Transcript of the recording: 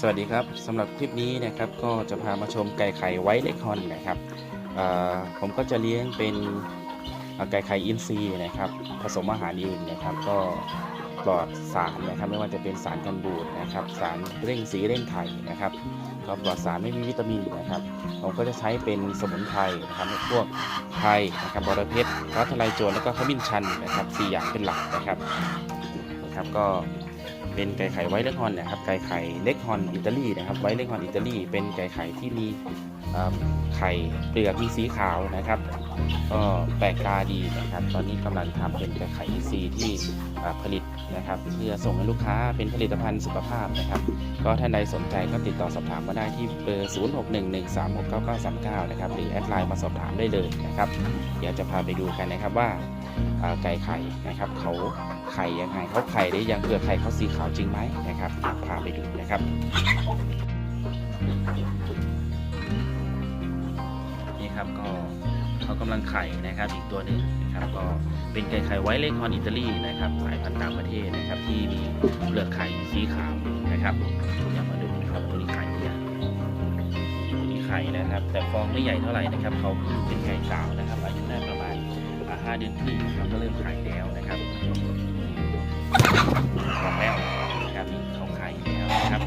สวัสดีครับสำหรับคลิปนี้นะครับก็จะพามาชมไก่ไข่ไวท์เล็กฮอนนะครับผมก็จะเลี้ยงเป็นไก่ไข่อินทรีย์นะครับ ผสมอาหารเอื่นะครับ ก็ปลอดสารนะครับไม่ว่าจะเป็นสารกันบูดนะครับ สารเร่งสีเร่งไข่นะครับก็ปลอดสารไม่มีวิตามินนะครับ ผมก็จะใช้เป็นสมุนไพรนะครับพวกไทยนะครับบอระเพ็ดฟ้าทลายโจรแล้วก็ขมิ้นชันนะครับสี่อย่างเป็นหลักนะครับนะครับก็ เป็นไก่ไข่ไวเล็กฮอนนะครับไก่ไข่เล็กฮอนอิตาลีนะครับไวเล็กฮอนอิตาลีเป็นไก่ไข่ที่มีไข่เปลือกมีสีขาวนะครับ ก็แปลกตาดีนะครับ ตอนนี้กำลังทำเป็นไก่ไข่อีซีที่ผลิตนะครับเพื่อส่งให้ลูกค้าเป็นผลิตภัณฑ์สุขภาพนะครับ ก็ท่านใดสนใจก็ติดต่อสอบถามมาได้ที่เบอร์ 0611369939 นะครับหรือแอดไลน์มาสอบถามได้เลยนะครับ เดี๋ยวจะพาไปดูกันนะครับว่า ไก่ไข่นะครับเขาไข่ยังไงเขาไข่ได้ยังเปลือกไข่เขาสีขาวจริงไหมนะครับพาไปดูนะครับนี่ครับก็เขากำลังไข่นะครับอีกตัวหนึ่งนะครับก็เป็นไก่ไข่ไวท์เลคอนอิตาลีนะครับสายพันธุ์ต่างประเทศนะครับ ที่มีเปลือกไข่สีขาวนะครับเดี๋ยวมาดูนะครับตัวนี้ไข่หรือยังตัวนี้ไข่นะครับ แต่ฟองไม่ใหญ่เท่าไหร่นะครับเขาเพิ่งเป็นไก่สาว เดือนที่เราก็เริ่มขายแล้วนะครับของแล้วนะครับเขาขายแล้วนะครับ